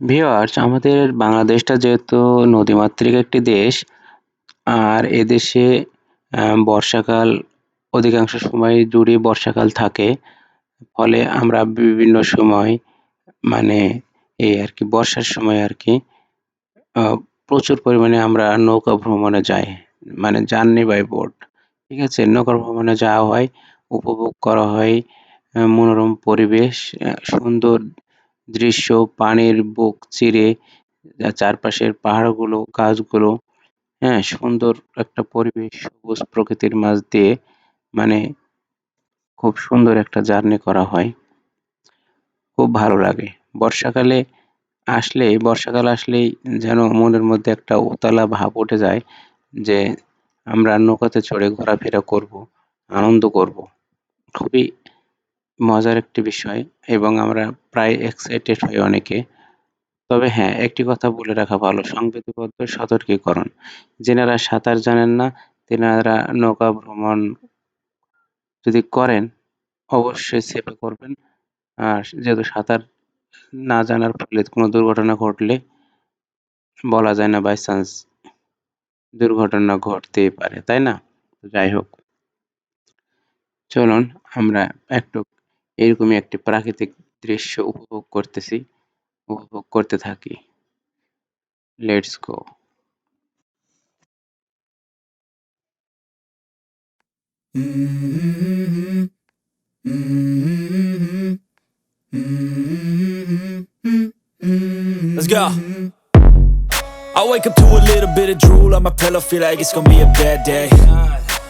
Viewers আমাদের বাংলাদেশটা যেহেতু নদীমাতৃক একটি দেশ, আর এদেশে বর্ষাকাল অধিকাংশ সময় জুড়ে বর্ষাকাল থাকে, ফলে আমরা বিভিন্ন সময় মানে এই আর কি, বর্ষার সময় আর কি প্রচুর পরিমাণে আমরা নৌকা ভ্রমণে যাই মানে জার্নি বাই বোট ঠিক আছে? নৌকা ভ্রমণে যাওয়া হয়, উপভোগ করা হয় মনোরম পরিবেশ সুন্দর দৃশ্য, পানির বুক চিরে চারপাশের পাহাড়গুলো, গাছগুলো হ্যাঁ সুন্দর একটা পরিবেশ, সবুজ প্রকৃতির মাঝ দিয়ে মানে খুব সুন্দর একটা জার্নি করা হয়। খুব ভালো লাগে। বর্ষাকালে আসলে, বর্ষাকাল আসলেই যেন মনের মধ্যে একটা উতলা ভাব উঠে যায় যে আমরা নৌকাতে চড়ে ঘোরাফেরা করব, আনন্দ করব। খুবই মজার একটি বিষয় এবং আমরা প্রায় এক্সাইটেড হই অনেকে। তবে হ্যাঁ একটি কথা বলে রাখা ভালো, সংবিধিবদ্ধ সতর্কীকরণ। যেনারা সাঁতার জানেন না, তেনারা নৌকা ভ্রমণ যদি করেন, অবশ্যই সেফে করবেন। আর যেহেতু সাঁতার না জানার ফলে কোনো দুর্ঘটনা ঘটলে বলা যায় না বাই চান্স দুর্ঘটনা ঘটতেই পারে, তাই না? যাই হোক। চলুন, আমরা একটু এরকমই একটি প্রাকৃতিক দৃশ্য উপভোগ করতেছি উপভোগ করতে থাকি let's go Let's go. I wake up to a little bit of drool on my pillow, feel like it's gonna be a bad day.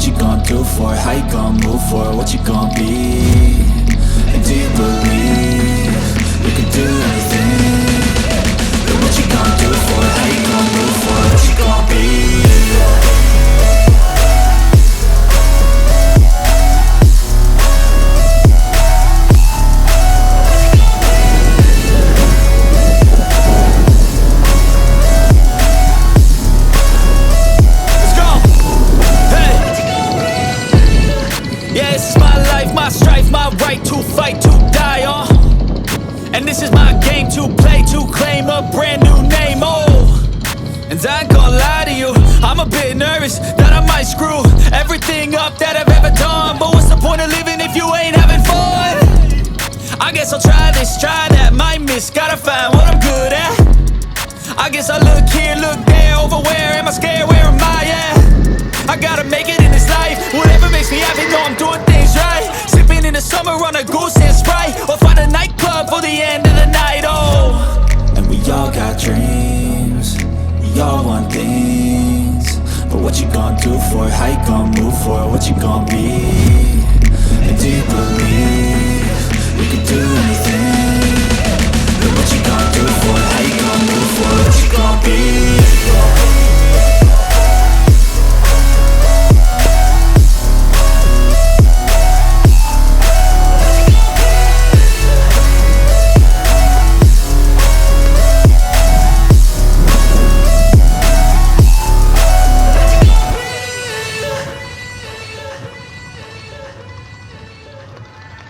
What you gonna do for? How you gonna move for? What you gonna be? And I ain't gonna lie to you, I'm a bit nervous that I might screw everything up that I've ever done. But what's the point of living if you ain't having fun? I guess I'll try this, try that, might miss, gotta find what I'm good at. I guess I look here, look there, over where am I scared, where am I at? I gotta make it in this life, whatever makes me happy, know I'm doing things right. Sipping in the summer on a goose and Sprite, all want things But what you gon' do for it? How you gon' move for it? What you gon' be? And do you believe we can do anything?